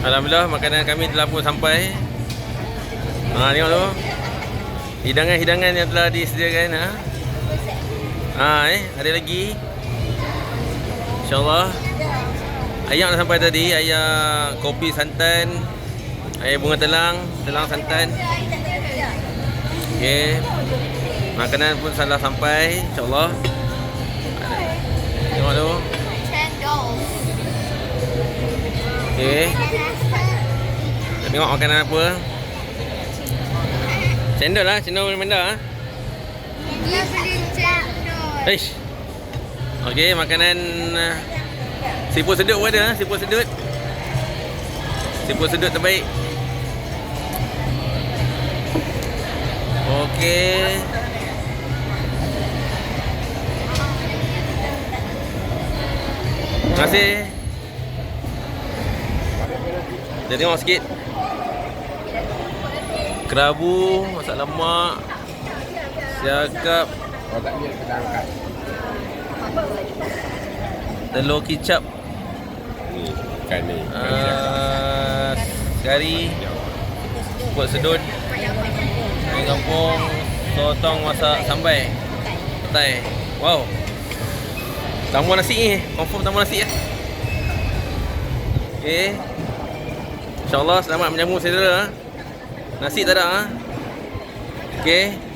Alhamdulillah makanan kami telah pun sampai. Ha tengok tu. Hidangan-hidangan yang telah disediakan ha. Ha eh ada lagi. InsyaAllah Ayam dah sampai tadi Ayam kopi santan Air bunga telang Telang santan Okey Makanan pun salah sampai InsyaAllah Okey Kita tengok makanan apa Cendol lah Cendol mana ha? Dia beli cendol. Eish Okey makanan uh, Siput sedut pun ada ha? Siput sedut Siput sedut terbaik Okey Terima kasih Kita tengok sikit. Kerabu Masak lemak Siagap Kalau tak niat kita angkat. Telur kicap. Ni ikan ni. uh, Kari Kuat sedut Ayam kampung Sotong masak sambai Petai. Wow. Tambah nasi ni. Confirm tambah nasi ya. Okay InsyaAllah selamat menjamu saudara ha? Nasi tak ada ha? Okay